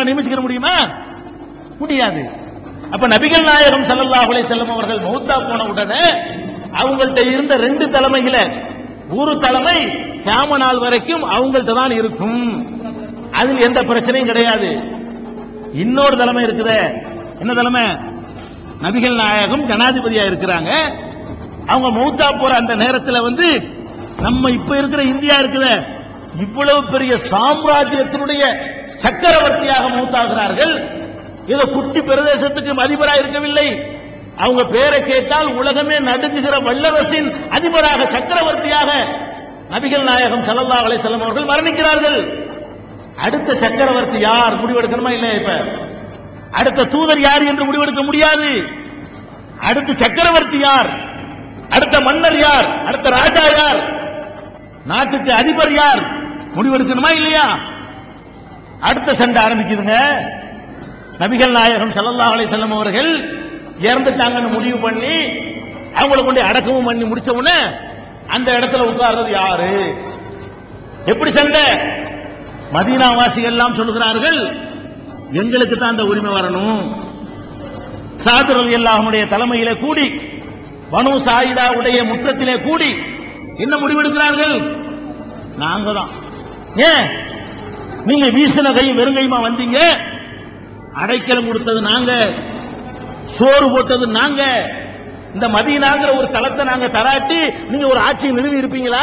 நம்மள நியமிச்சுக்கிற முடியுமா? முடியாது. அப்ப நபிகள் நாயகம் ஸல்லல்லாஹு அலைஹி அவர்கள் மௌத்தா போன உடனே அவங்கள்ட்ட இருந்த ரெண்டு தலைமையில ஒரு தலைமை கேம நாள் வரைக்கும் அவங்கள்ட்ட தான் இருக்கும். அதில் எந்த பிரச்சனையும் கிடையாது. இன்னொரு தலைமை இருக்குது. என்ன தலைமை? நபிகள் நாயகம் ஜனாதிபதியா இருக்கிறாங்க. அவங்க மௌத்தா போற அந்த நேரத்துல வந்து நம்ம இப்ப இருக்கிற இந்தியா இருக்குதே. இவ்வளவு பெரிய சாம்ராஜ்யத்தினுடைய சக்கரவர்த்தியாக மூத்தாகிறார்கள். ஏதோ குட்டி பிரதேசத்துக்கு அதிபராக இருக்கவில்லை அவங்க பேரை கேட்டால் உலகமே நடுங்குகிற வல்லரசின் அதிபராக சக்கரவர்த்தியாக நபிகள் நாயகம் ஸல்லல்லாஹு அலிசல்லம் அவர்கள் மரணிக்கிறார்கள். அடுத்த சக்கரவர்த்தி யார்? முடிவெடுக்கணுமா இல்லையா இப்ப? அடுத்த தூதர் யார் என்று முடிவெடுக்க முடியாது. அடுத்த சக்கரவர்த்தி யார்? அடுத்த மன்னர் யார்? அடுத்த ராஜா யார்? நாட்டுக்கு அதிபர் யார்? முடிவெடுக்கணுமா இல்லையா? அடுத்த சண்டை ஆரம்பிக்குதுங்க. நபிகள் நாயகம் ஸல்லல்லாஹு அலை செல்லம் அவர்கள் இறந்துட்டாங்கன்னு முடிவு பண்ணி அவங்களை கொண்டு அடக்கமும் பண்ணி முடிச்ச உடனே அந்த இடத்துல உட்கார்றது யாரு? எப்படி சண்டை? மதீனா எல்லாம் சொல்லுகிறார்கள் எங்களுக்கு தான் அந்த உரிமை வரணும். சாது ரலி தலைமையிலே கூடி பனு சாயிதாவுடைய முற்றத்திலே கூடி என்ன முடிவெடுக்கிறார்கள்? நாங்க தான் ஏன்? நீங்க வீசின கையும் வெறுங்கையுமா வந்தீங்க? அடைக்கலம் கொடுத்தது நாங்க. சோறு போட்டது நாங்க. இந்த மதீனாங்கிற ஒரு தளத்தை நாங்க தராட்டி நீங்க ஒரு ஆட்சியை நிறுவி இருப்பீங்களா?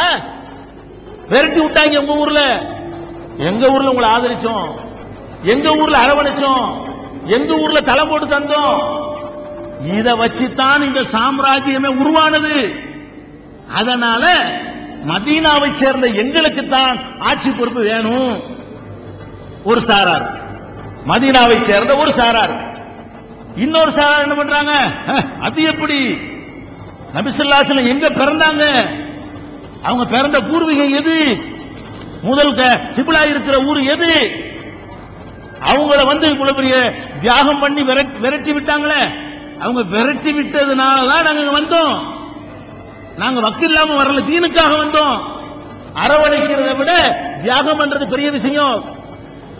விரட்டி விட்டாங்க உங்க ஊர்ல. எங்க ஊர்ல உங்களை ஆதரிச்சோம். எங்க ஊர்ல அரவணைச்சோம். எங்க ஊர்ல தலை போட்டு தந்தோம். இத வச்சுத்தான் இந்த சாம்ராஜ்யமே உருவானது. அதனால மதீனாவை சேர்ந்த எங்களுக்கு தான் ஆட்சி பொறுப்பு வேணும். ஒரு சாரார் மதீனாவை சேர்ந்த ஒரு சாரார் இன்னொரு சாரார் என்ன பண்றாங்க? அது எப்படி? நபிசுல்லாசலம் எங்க பிறந்தாங்க? அவங்க பிறந்த பூர்வீகம் எது? முதல் க- கிபிலா இருக்கிற ஊர் எது? அவங்கள வந்து இவ்வளவு பெரிய தியாகம் பண்ணி விரட்டி விட்டாங்களே. அவங்க விரட்டி விட்டதுனால தான் நாங்க இங்க வந்தோம். நாங்க வக்கு இல்லாம வரல தீனுக்காக வந்தோம். அரவணைக்கிறத விட தியாகம் பண்றது பெரிய விஷயம்.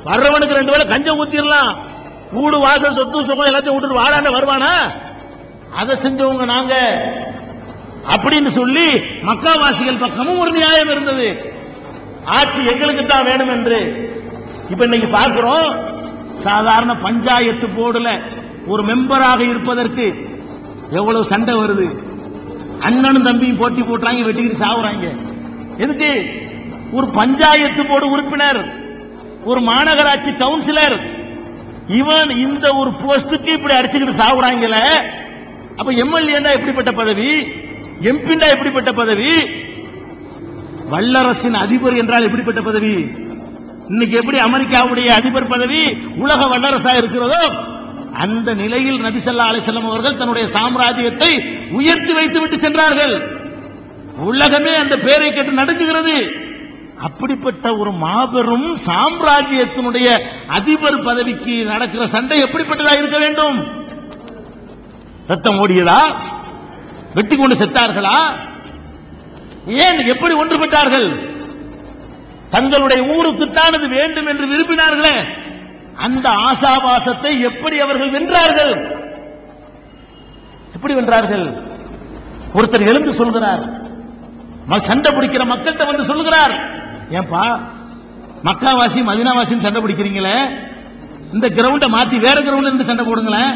வர்றவனுக்கு ரெண்டு வேளை கஞ்சம் ஊத்திடலாம். கூடு வாசல் சொத்து சுகம் எல்லாத்தையும் விட்டுட்டு வாடான வருவானா? அதை செஞ்சவங்க நாங்க. அப்படின்னு சொல்லி மக்காவாசிகள் பக்கமும் ஒரு நியாயம் இருந்தது. ஆட்சி எங்களுக்கு தான் வேணும் என்று இப்ப இன்னைக்கு பார்க்கிறோம் சாதாரண பஞ்சாயத்து போர்டுல ஒரு மெம்பராக இருப்பதற்கு எவ்வளவு சண்டை வருது? அண்ணனும் தம்பியும் போட்டி போட்டுறாங்க வெட்டிக்கிட்டு சாவுறாங்க. எதுக்கு? ஒரு பஞ்சாயத்து போர்டு உறுப்பினர். ஒரு மாநகராட்சி கவுன்சிலர் இவன் இந்த ஒரு போஸ்டுக்கு இப்படி அடிச்சுக்கிட்டு சாகுறாங்கல அப்ப எம்எல்ஏண்டா எப்படிப்பட்ட பதவி? எம்பிண்டா எப்படிப்பட்ட பதவி? வல்லரசின் அதிபர் என்றால் எப்படிப்பட்ட பதவி? இன்னைக்கு எப்படி அமெரிக்காவுடைய அதிபர் பதவி உலக வல்லரசா இருக்கிறதோ அந்த நிலையில் நபி ஸல்லல்லாஹு அவர்கள் தன்னுடைய சாம்ராஜ்யத்தை உயர்த்தி வைத்து விட்டு சென்றார்கள். உலகமே அந்த பேரை கேட்டு நடுங்குகிறது. அப்படிப்பட்ட ஒரு மாபெரும் சாம்ராஜ்யத்தினுடைய அதிபர் பதவிக்கு நடக்கிற சண்டை எப்படிப்பட்டதா இருக்க வேண்டும்? ரத்தம் ஓடியதா? வெட்டி கொண்டு செத்தார்களா? ஏன் எப்படி ஒன்றுபட்டார்கள்? தங்களுடைய ஊருக்குத்தான் அது வேண்டும் என்று விரும்பினார்களே? அந்த ஆசாபாசத்தை எப்படி அவர்கள் வென்றார்கள்? எப்படி வென்றார்கள்? ஒருத்தர் எழுந்து சொல்கிறார். சண்டை பிடிக்கிற மக்கள்கிட்ட வந்து சொல்லுகிறார். ஏன்பா மக்காவாசி மதினாவாசின்னு சண்டை பிடிக்கிறீங்களே? இந்த கிரவுண்டை மாத்தி வேற கிரவுண்ட்ல இருந்து சண்டை போடுங்களேன்.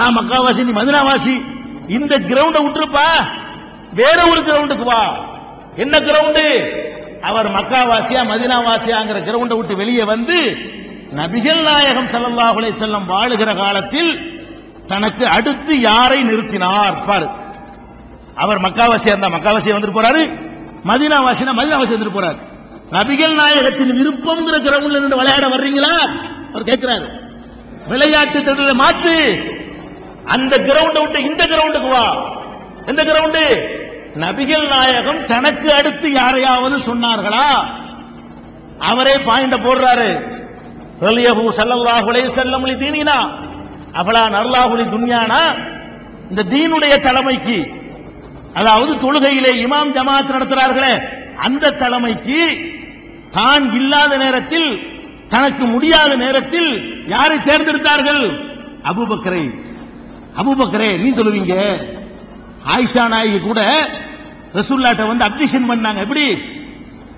நான் மக்காவாசி நீ மதினாவாசி. இந்த கிரவுண்டை விட்டுருப்பா. வேற ஒரு கிரவுண்டுக்கு வா. என்ன கிரவுண்டு அவர் மக்காவாசியா மதினாவாசியாங்கிற கிரவுண்டை விட்டு வெளியே வந்து நபிகள் நாயகம் ஸல்லல்லாஹு செல்லம் வாழுகிற காலத்தில் தனக்கு அடுத்து யாரை நிறுத்தினார்? பாரு. அவர் மக்காவாசியா இருந்தா மக்காவாசியா வந்துட்டு போறாரு. மதினாவாசினா மதினாவாசி வந்துட்டு போறாரு. நபிகள் நாயகத்தின் விருப்பம்ங்கிற கிரவுண்ட்ல நின்று விளையாட வர்றீங்களா? அவர் கேட்கிறாரு. விளையாட்டு திடல மாத்து. அந்த கிரவுண்டை விட்டு இந்த கிரவுண்டுக்கு வா. எந்த கிரவுண்டு? நபிகள் நாயகம் தனக்கு அடுத்து யாரையாவது சொன்னார்களா? அவரே பாயிண்ட போடுறாரு. ரலியஹு ஸல்லல்லாஹு செல்லமொழி தீனினா. அவளா நர்லாகுலி துன்யானா? இந்த தீனுடைய தலைமைக்கு அதாவது தொழுகையிலே இமாம் ஜமாத் நடத்துறார்களே அந்த தலைமைக்கு தான் இல்லாத நேரத்தில் தனக்கு முடியாத நேரத்தில் யாரை தேர்ந்தெடுத்தார்கள்? அபுபக்கரை. அபுபக்கரே நீ சொல்லுவீங்க. ஆயிஷா நாயகி கூட ரசூல்லாட்ட வந்து அப்ஜெக்ஷன் பண்ணாங்க. எப்படி?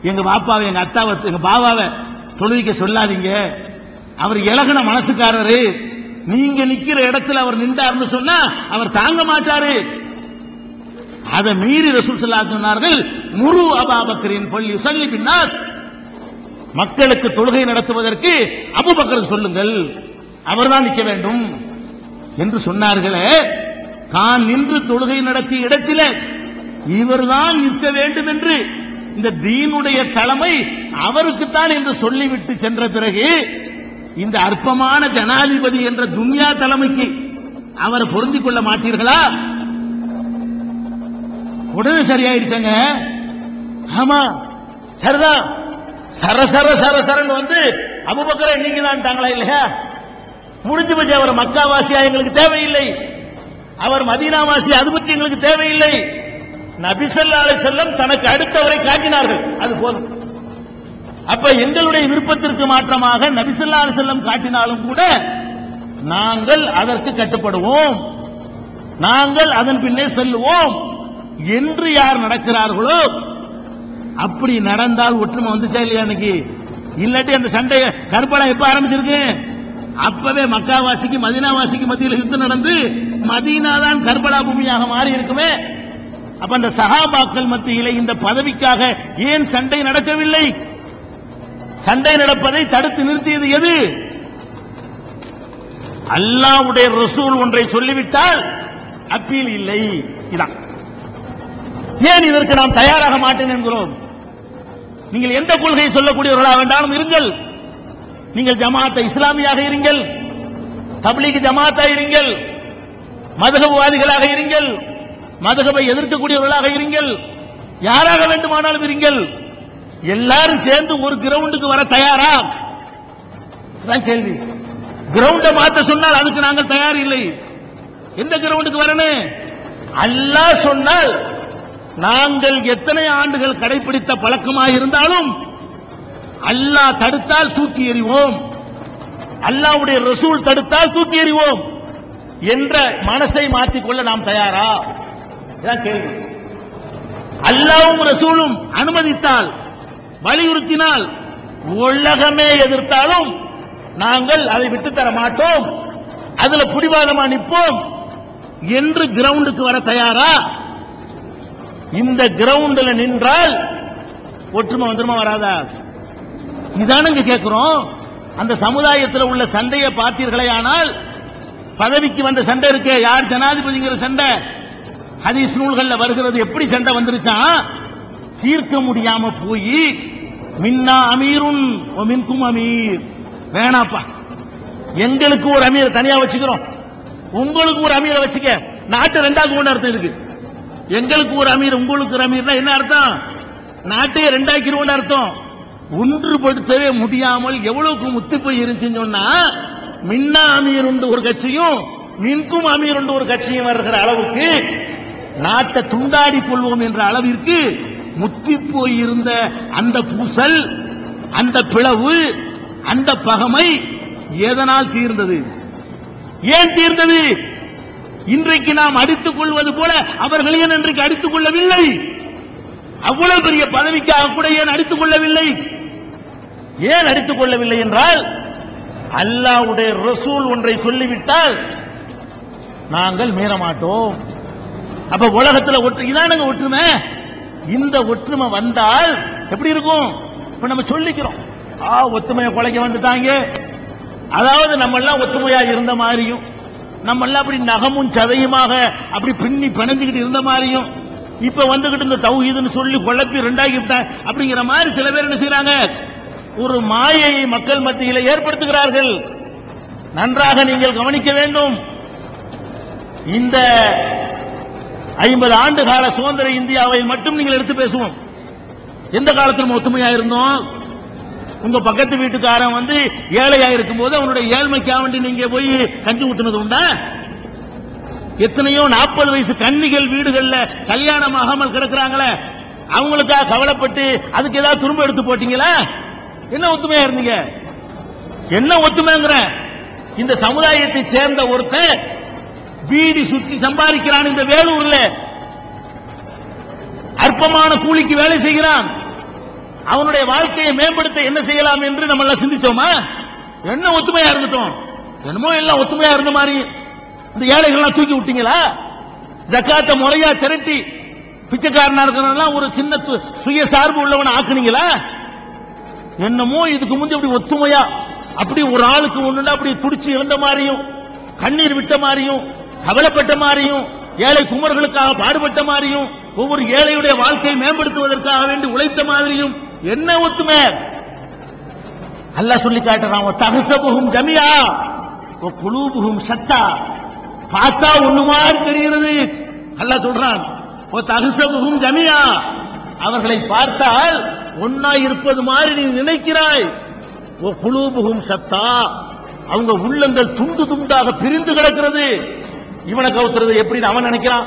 எங்க பாப்பாவை எங்க அத்தாவை எங்க பாபாவை தொழுவிக்க சொல்லாதீங்க. அவர் இலகன மனசுக்காரரு. நீங்க நிக்கிற இடத்துல அவர் நின்றார்னு சொன்னா அவர் தாங்க மாட்டாரு. அதை மீறி ரசூல் ஸல்லல்லாஹு சொன்னார்கள் முரு அபாபக்கரின் பள்ளி சொல்லி பின்னாஸ் மக்களுக்கு தொழுகை நடத்துவதற்கு அபுபக்கர் சொல்லுங்கள் அவர்தான் நிற்க வேண்டும் என்று சொன்னார்களே. தான் நின்று தொழுகை நடத்திய இடத்தில இவர்தான் நிற்க வேண்டும் என்று இந்த தீனுடைய தலைமை அவருக்குத்தான் என்று சொல்லிவிட்டு சென்ற பிறகு இந்த அற்பமான ஜனாதிபதி என்ற துன்யா தலைமைக்கு அவரை பொருந்திக் கொள்ள மாட்டீர்களா? உடனே சரியாயிடுச்சங்க. ஆமா சரிதான். சர சர சர சரன்னு வந்து அபுபக்கரை நீங்க தான்ட்டாங்களா இல்லையா? முடிஞ்சு போச்சு அவர் மக்காவாசியா எங்களுக்கு தேவையில்லை. அவர் மதீனாவாசி அது பற்றி எங்களுக்கு தேவையில்லை. நபிசல்லா செல்லம் தனக்கு அடுத்தவரை காட்டினார்கள். அது போதும். அப்ப எங்களுடைய விருப்பத்திற்கு மாற்றமாக நபிசல்லா செல்லம் காட்டினாலும் கூட நாங்கள் அதற்கு கட்டுப்படுவோம். நாங்கள் அதன் பின்னே செல்லுவோம். என்று யார் நடக்கிறார்களோ அப்படி நடந்தால் ஒற்றுமை வந்துச்சா இல்லையா அன்னைக்கு? இல்லாட்டி அந்த சண்டை கருப்படம் எப்ப ஆரம்பிச்சிருக்கு? அப்பவே மக்காவாசிக்கு மதினாவாசிக்கு மத்தியில் யுத்தம் நடந்து மதீனா தான் கர்பலா பூமியாக மாறி இருக்குமே. அப்ப அந்த சஹாபாக்கள் மத்தியிலே இந்த பதவிக்காக ஏன் சண்டை நடக்கவில்லை? சண்டை நடப்பதை தடுத்து நிறுத்தியது எது? அல்லாவுடைய ரசூல் ஒன்றை சொல்லிவிட்டால் அப்பீல் இல்லை. இதான். ஏன் இதற்கு நாம் தயாராக மாட்டேன் என்கிறோம்? நீங்கள் எந்த கொள்கையை சொல்லக்கூடியவர்களாக வேண்டாலும் இருங்கள். நீங்கள் ஜமாத்த இஸ்லாமியாக இருங்கள். தப்லீக் ஜமாத்தா இருங்கள். மதகபவாதிகளாக இருங்கள். மதகபை எதிர்க்கக்கூடியவர்களாக இருங்கள். யாராக வேண்டுமானாலும் இருங்கள். எல்லாரும் சேர்ந்து ஒரு கிரவுண்டுக்கு வர தயாரா? கேள்வி. கிரவுண்டை மாத்த சொன்னால் அதுக்கு நாங்கள் தயார் இல்லை. எந்த கிரவுண்டுக்கு வரணும்? அல்லாஹ் சொன்னால் நாங்கள் எத்தனை ஆண்டுகள் கடைபிடித்த பழக்கமாக இருந்தாலும் அல்லாஹ் தடுத்தால் தூக்கி எறிவோம். அல்லாஹ்வுடைய ரசூல் தடுத்தால் தூக்கி எறிவோம் என்ற மனசை மாற்றிக்கொள்ள நாம் தயாரா? கேள்வி. அல்லாவும் ரசூலும் அனுமதித்தால் வலியுறுத்தினால் உலகமே எதிர்த்தாலும் நாங்கள் அதை விட்டு தர மாட்டோம். அதுல பிடிவாதமா நிற்போம் என்று கிரவுண்டுக்கு வர தயாரா? இந்த கிரவுண்ட்ல நின்றால் ஒற்றுமை வந்துருமா வராதா? இதானுங்க கேட்கிறோம் அந்த சமுதாயத்தில் உள்ள சண்டையை பார்த்தீர்களே ஆனால் பதவிக்கு வந்த சண்டை இருக்கே. யார் ஜனாதிபதிங்கிற சண்டை? ஹதீஸ் நூல்களில் வருகிறது. எப்படி சண்டை வந்துருச்சான் தீர்க்க முடியாம போய் மின்னா அமீருன் மின்கும் அமீர். வேணாப்பா. எங்களுக்கு ஒரு அமீரை தனியா வச்சுக்கிறோம். உங்களுக்கு ஒரு அமீரை வச்சுக்க. நாட்டு ரெண்டாவது ஒன்று அர்த்தம் இருக்கு. எங்களுக்கு ஒரு அமீர் உங்களுக்கு ஒரு அமீர்னா என்ன அர்த்தம்? நாட்டையே ரெண்டாக்கிருவோம்னு அர்த்தம். ஒன்றுபடுத்தவே முடியாமல் எவ்வளவுக்கு முத்து போய் இருந்துச்சுன்னு சொன்னா மின்னா அமீர் உண்டு ஒரு கட்சியும் மின்கும் அமீர் உண்டு ஒரு கட்சியும் வருகிற அளவுக்கு நாட்டை துண்டாடி கொள்வோம் என்ற அளவிற்கு முத்தி போயிருந்த அந்த பூசல் அந்த பிளவு அந்த பகமை எதனால் தீர்ந்தது? ஏன் தீர்ந்தது? இன்றைக்கு நாம் அடித்துக் கொள்வது போல அவர்கள் ஏன் இன்றைக்கு அடித்துக் கொள்ளவில்லை? அவ்வளவு பெரிய பதவிக்காக கூட ஏன் அடித்துக் கொள்ளவில்லை? ஏன் அடித்துக் கொள்ளவில்லை என்றால் அல்லாவுடைய ரசூல் ஒன்றை சொல்லிவிட்டால் நாங்கள் மீற மாட்டோம் அப்ப உலகத்தில் ஒற்று இதானுங்க ஒற்றுமை? இந்த ஒற்றுமை வந்தால் எப்படி இருக்கும்? இப்ப நம்ம சொல்லிக்கிறோம். ஆ ஒத்துமையை குலைக்க வந்துட்டாங்க. அதாவது நம்ம எல்லாம் ஒத்துமையா இருந்த மாதிரியும். நம்ம எல்லாம் அப்படி நகமும் சதையுமாக அப்படி பின்னி பிணைஞ்சுக்கிட்டு இருந்த மாதிரியும் இப்ப வந்துகிட்டு இந்த தௌஹீதுன்னு சொல்லி குழப்பி ரெண்டாகி அப்படிங்கிற மாதிரி சில பேர் என்ன செய்யறாங்க? ஒரு மாயையை மக்கள் மத்தியில் ஏற்படுத்துகிறார்கள். நன்றாக நீங்கள் கவனிக்க வேண்டும். இந்த ஐம்பது ஆண்டு கால சுதந்திர இந்தியாவை மட்டும் நீங்கள் எடுத்து பேசுவோம். எந்த காலத்தில் ஒத்துமையா இருந்தோம்? உங்க பக்கத்து வீட்டுக்காரன் வந்து ஏழையா இருக்கும்போது அவனுடைய ஏழ்மைக்காக வேண்டி நீங்க போய் கஞ்சி ஊத்துனது உண்டா? எத்தனையோ நாற்பது வயசு கன்னிகள் வீடுகள்ல கல்யாணம் ஆகாமல் கிடக்குறாங்களே. அவங்களுக்காக கவலைப்பட்டு அதுக்கு ஏதாவது திரும்ப எடுத்து போட்டீங்களா? என்ன ஒத்துமையா இருந்தீங்க? என்ன ஒத்துமைங்கிற? இந்த சமுதாயத்தை சேர்ந்த ஒருத்தன் வீடு சுற்றி சம்பாதிக்கிறான் இந்த வேலூர்ல. அற்பமான கூலிக்கு வேலை செய்கிறான். அவனுடைய வாழ்க்கையை மேம்படுத்த என்ன செய்யலாம் என்று நம்ம எல்லாம் சிந்திச்சோமா? என்ன ஒத்துமையா இருந்துட்டோம்? என்னமோ எல்லாம் ஒத்துமையா இருந்த மாதிரி. இந்த ஏழைகள்லாம் தூக்கி விட்டீங்களா? ஜக்காத்த முறையா திரட்டி பிச்சைக்காரனா இருக்கிறவன் ஒரு சின்ன சுய சார்பு உள்ளவனை ஆக்குனீங்களா? என்னமோ இதுக்கு முந்தி அப்படி ஒத்துமையா அப்படி ஒரு ஆளுக்கு ஒண்ணுன்னா அப்படி துடிச்சு இருந்த மாதிரியும் கண்ணீர் விட்ட மாதிரியும் கவலைப்பட்ட மாதிரியும் ஏழை குமர்களுக்காக பாடுபட்ட மாதிரியும் ஒவ்வொரு ஏழையுடைய வாழ்க்கையை மேம்படுத்துவதற்காக வேண்டி உழைத்த மாதிரியும் என்ன ஒத்துமை? அல்ல சொல்லி காட்டுறான் தகசபுகும் ஜமியா குழுபுகும் சத்தா. பார்த்தா ஒண்ணு மாதிரி தெரிகிறது. அல்ல சொல்றான் ஓ தகசபுகும் ஜமியா அவர்களை பார்த்தால் ஒன்னா இருப்பது மாதிரி நீ நினைக்கிறாய். ஓ குலூபுகும் சத்தா. அவங்க உள்ளங்கள் துண்டு துண்டாக பிரிந்து கிடக்கிறது. இவனை கவுத்துறது எப்படின்னு அவன் நினைக்கிறான்.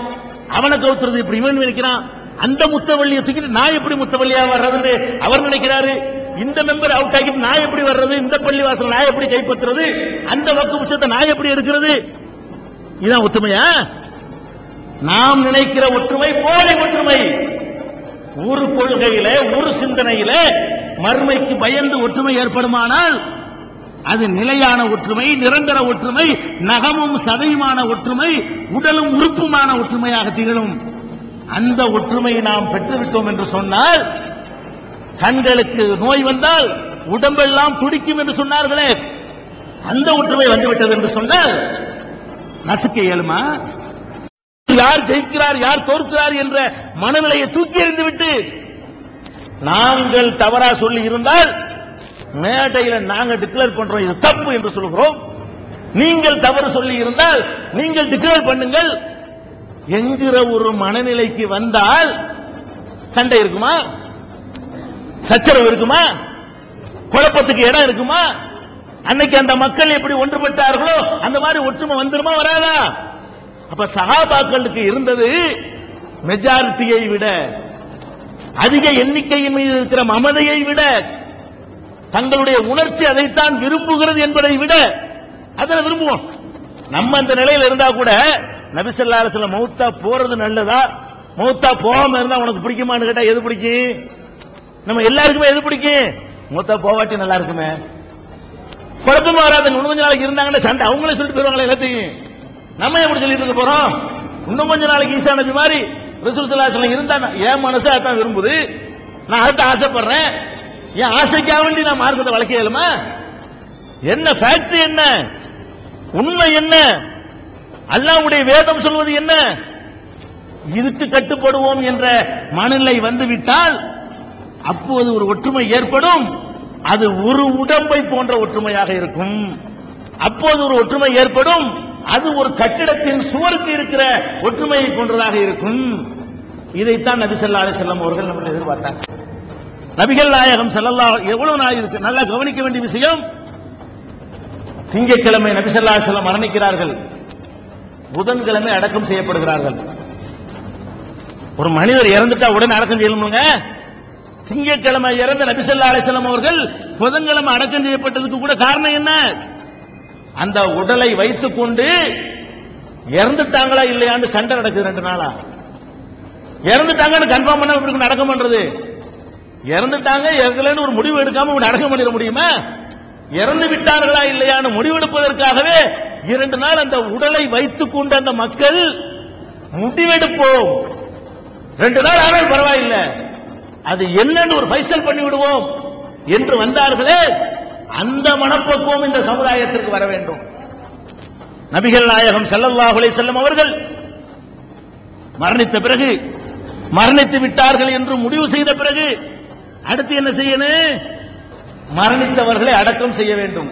அவனை கவுத்துறது இப்படி இவன் நினைக்கிறான். அந்த முத்தவள்ளியை தூக்கிட்டு நான் எப்படி முத்தவள்ளியா வர்றதுன்னு அவர் நினைக்கிறாரு. இந்த மெம்பர் அவுட் ஆகி நான் எப்படி வர்றது இந்த பள்ளி வாசல் நான் எப்படி கைப்பற்றுறது அந்த வக்கு உச்சத்தை நான் எப்படி எடுக்கிறது? இதான் ஒற்றுமையா? நாம் நினைக்கிற ஒற்றுமை போலி ஒற்றுமை. ஒரு கொள்கையில ஒரு சிந்தனையில மறுமைக்கு பயந்து ஒற்றுமை ஏற்படுமானால் அது நிலையான ஒற்றுமை நிரந்தர ஒற்றுமை நகமும் சதையுமான ஒற்றுமை உடலும் உறுப்புமான ஒற்றுமையாக திகழும். அந்த ஒற்றுமையை நாம் பெற்றுவிட்டோம் என்று சொன்னால் கண்களுக்கு நோய் வந்தால் உடம்பெல்லாம் துடிக்கும் என்று சொன்னார்களே. அந்த ஒற்றுமை வந்துவிட்டது என்று சொன்னால் நசுக்க இயலுமா? யார் ஜெயிக்கிறார் யார் தோற்கிறார் என்ற மனநிலையை தூக்கி எறிந்து விட்டு நாங்கள் தவறா சொல்லி இருந்தால் மேடையில் நாங்கள் டிக்ளேர் பண்றோம் இது தப்பு என்று சொல்கிறோம். நீங்கள் தவறு சொல்லி இருந்தால் நீங்கள் டிக்ளேர் பண்ணுங்கள் என்கிற ஒரு மனநிலைக்கு வந்தால் சண்டை இருக்குமா? சச்சரவு இருக்குமா? குழப்பத்துக்கு இடம் இருக்குமா? அன்னைக்கு அந்த மக்கள் எப்படி ஒன்றுபட்டார்களோ அந்த மாதிரி ஒற்றுமை வந்துருமா வராதா? அப்ப சகாபாக்களுக்கு இருந்தது மெஜாரிட்டியை விட அதிக எண்ணிக்கையின் மீது இருக்கிற மமதையை விட தங்களுடைய உணர்ச்சி அதைத்தான் விரும்புகிறது என்பதை விட அதில் விரும்புவோம். நம்ம அந்த நிலையில இருந்தா கூட நபிசல்லாத்துல மௌத்தா போறது நல்லதா? மௌத்தா போகாம இருந்தா உனக்கு பிடிக்குமான்னு கேட்டா எது பிடிக்கும்? நம்ம எல்லாருக்குமே எது பிடிக்கும்? மௌத்தா போவாட்டி நல்லா இருக்குமே. குழப்பமா வராது இன்னும் கொஞ்ச நாளைக்கு இருந்தாங்கன்னா சண்டை. அவங்களே சொல்லிட்டு போயிருவாங்களே எல்லாத்தையும். நம்ம எப்படி சொல்லிட்டு இருக்க போறோம்? இன்னும் கொஞ்ச நாளைக்கு ஈசா நபி மாதிரி ரிசூல் சல்லாஹ் இருந்தா என் மனசு அதான் விரும்புது. நான் அதுதான் ஆசைப்படுறேன். என் ஆசைக்காக வேண்டி நான் மார்க்கத்தை வளர்க்க இயலுமா? என்ன ஃபேக்டரி என்ன? உண்மை என்ன? அல்லாவுடைய வேதம் சொல்வது என்ன? இதுக்கு கட்டுப்படுவோம் என்ற மனநிலை வந்துவிட்டால் அப்போது ஒரு ஒற்றுமை ஏற்படும். அது ஒரு உடம்பை போன்ற ஒற்றுமையாக இருக்கும். அப்போது ஒரு ஒற்றுமை ஏற்படும். அது ஒரு கட்டிடத்தின் சுவருக்கு இருக்கிற ஒற்றுமையை போன்றதாக இருக்கும். இதைத்தான் நபி ஸல்லல்லாஹு அலைஹி வஸல்லம் அவர்கள் நம்ம எதிர்பார்த்தார் நபிகள் நாயகம் செல்லல்லா எவ்வளவு நாள் இருக்கு? நல்லா கவனிக்க வேண்டிய விஷயம் திங்கட்கிழமை நபிசல்லா செல்லம் மரணிக்கிறார்கள். புதன்கிழமை அடக்கம் செய்யப்படுகிறார்கள். ஒரு மனிதர் இறந்துட்டா உடனே அடக்கம் செய்யணுங்க திங்கட்கிழமை இறந்த நபிசல்லா ஸல்லல்லாஹு அவர்கள் புதன்கிழமை அடக்கம் செய்யப்பட்டதுக்கு கூட காரணம் என்ன? அந்த உடலை வைத்துக் கொண்டு இறந்துட்டாங்களா இல்லையான்னு சண்டை நடக்குது ரெண்டு நாளா. இறந்துட்டாங்கன்னு கன்ஃபார்ம் பண்ண இப்படி அடக்கம் பண்றது இறந்துட்டாங்க இறங்கலன்னு ஒரு முடிவு எடுக்காம இப்படி அடக்கம் பண்ணிட முடியுமா? இறந்து விட்டார்களா இல்லையான்னு முடிவெடுப்பதற்காகவே இரண்டு நாள் அந்த உடலை வைத்துக் கொண்டு அந்த மக்கள் முடிவெடுப்போம். ரெண்டு நாள் ஆனால் பரவாயில்லை. அது என்னன்னு ஒரு பைசல் பண்ணி விடுவோம் என்று வந்தார்களே அந்த மனப்பக்குவம் இந்த சமுதாயத்திற்கு வர வேண்டும். நபிகள் நாயகம் செல்லல்லாஹுலே செல்லும் அவர்கள் மரணித்த பிறகு மரணித்து விட்டார்கள் என்று முடிவு செய்த பிறகு அடுத்து என்ன செய்யணும்? மரணித்தவர்களை அடக்கம் செய்ய வேண்டும்.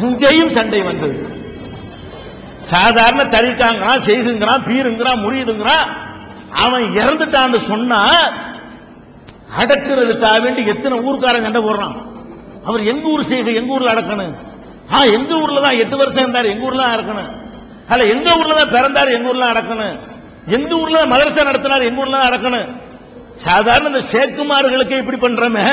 அங்கேயும் சண்டை வந்தது. சாதாரண தரிக்காங்கிறான் செய்குங்கிறான் பீருங்கிறான் முறியுதுங்கிறான் அவன் இறந்துட்டான்னு சொன்னா அடக்கிறதுக்காக வேண்டி எத்தனை ஊருக்காரன் சண்டை போடுறான். அவர் எங்க ஊர் செய்க எங்க ஊர்ல அடக்கணும்? ஆ எங்க ஊர்ல தான் எட்டு வருஷம் இருந்தார் எங்க ஊர்ல தான் அடக்கணும். அல்ல எங்க ஊர்ல தான் பிறந்தார் எங்க ஊர்ல அடக்கணும். எங்க ஊர்ல தான் மதரசா நடத்தினார் எங்க ஊர்ல தான் அடக்கணும். சாதாரண இந்த சேக்குமார்களுக்கு இப்படி பண்றமே.